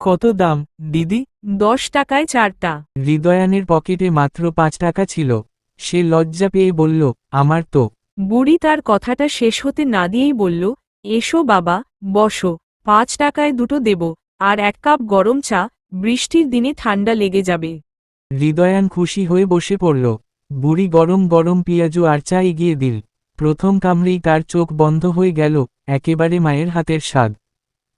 কত দাম দিদি? দশ টাকায় চারটা। হৃদয়ানের পকেটে মাত্র পাঁচ টাকা ছিল। সে লজ্জা পেয়ে বলল আমার তো। বুড়ি তার কথাটা শেষ হতে না দিয়েই বলল এসো বাবা বসো। পাঁচ টাকায় দুটো দেব আর এক কাপ গরম চা বৃষ্টির দিনে ঠান্ডা লেগে যাবে। হৃদয়ান খুশি হয়ে বসে পড়ল। বুড়ি গরম গরম পিয়াজু আর চা এগিয়ে দিল। প্রথম কামড়েই তার চোখ বন্ধ হয়ে গেল একেবারে মায়ের হাতের স্বাদ।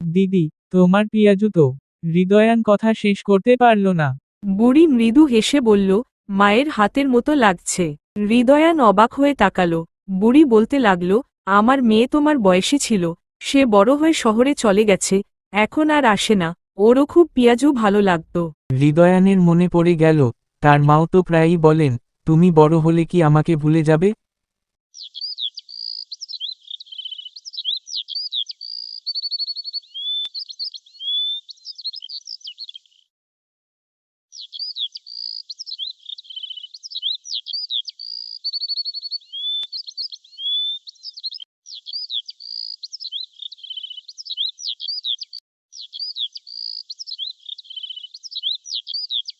দিদি তোমার পিয়াজু তো হৃদয়ান কথা শেষ করতে পারল না। বুড়ি মৃদু হেসে বলল মায়ের হাতের মতো লাগছে। হৃদয়ান অবাক হয়ে তাকালো। বুড়ি বলতে লাগল আমার মেয়ে তোমার বয়সী ছিল সে বড় হয়ে শহরে চলে গেছে এখন আর আসে না ওরও খুব পিয়াজু ভালো লাগত। হৃদয়ানের মনে পড়ে গেল তার মাও তো প্রায়ই বলেন তুমি বড় হলে কি আমাকে ভুলে যাবে?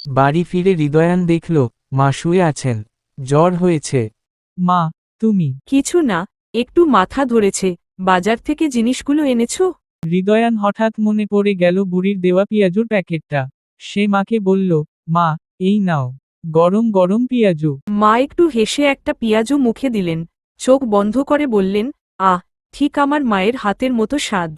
বাড়ি ফিরে হৃদয়ান দেখল মা শুয়ে আছেন। জ্বর হয়েছে। মা তুমি? কিছু না একটু মাথা ধরেছে। বাজার থেকে জিনিসগুলো এনেছো? হৃদয়ান হঠাৎ মনে পড়ে গেল বুড়ির দেওয়া পিয়াজুর প্যাকেটটা। সে মাকে বলল মা এই নাও। গরম গরম পিয়াজু। মা একটু হেসে একটা পিয়াজু মুখে দিলেন। চোখ বন্ধ করে বললেন আহ ঠিক আমার মায়ের হাতের মতো স্বাদ।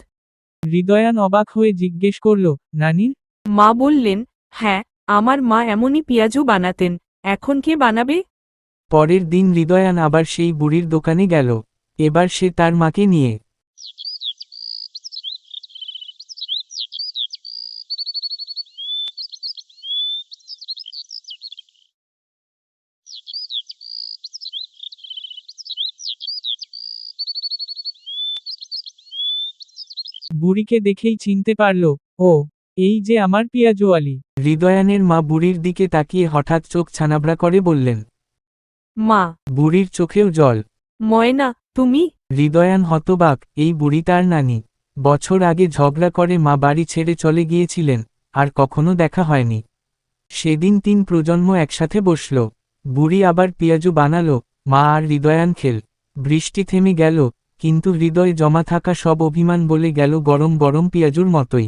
হৃদয়ান অবাক হয়ে জিজ্ঞেস করল নানি? মা বললেন হ্যাঁ আমার মা এমনই পিয়াজু বানাতেন, এখন কে বানাবে? পরের দিন হৃদয়ান আবার সেই বুড়ির দোকানে গেল, এবার সে তার মাকে নিয়ে। বুড়িকে দেখেই চিনতে পারল, ও এই যে আমার পিয়াজুয়ালি হৃদয়ানের মা বুড়ির দিকে তাকিয়ে হঠাৎ চোখ ছানাবড়া করে বললেন মা। বুড়ির চোখেও জল। ময়না তুমি? হৃদয়ান হতবাক এই বুড়ি তার নানি। বছর আগে ঝগড়া করে মা বাড়ি ছেড়ে চলে গিয়েছিলেন আর কখনো দেখা হয়নি। সেদিন তিন প্রজন্ম একসাথে বসল। বুড়ি আবার পিয়াজু বানালো মা আর হৃদয়ান খেল। বৃষ্টি থেমে গেল কিন্তু হৃদয়ে জমা থাকা সব অভিমান বলে গেল গরম গরম পিয়াজুর মতোই।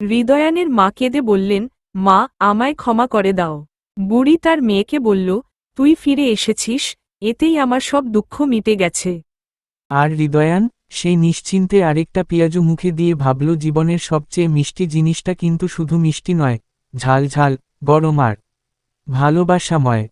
হৃদয়ানের মা কেঁদে বললেন, মা, আমায় ক্ষমা করে দাও। বুড়ি তার মেয়েকে বলল, তুই ফিরে এসেছিস, এতেই আমার সব দুঃখ মিটে গেছে। আর হৃদয়ান, সেই নিশ্চিন্তে আরেকটা পেঁয়াজু মুখে দিয়ে ভাবল, জীবনের সবচেয়ে মিষ্টি জিনিসটা কিন্তু শুধু মিষ্টি নয়, ঝাল ঝাল, গরম আর ভালোবাসাময়।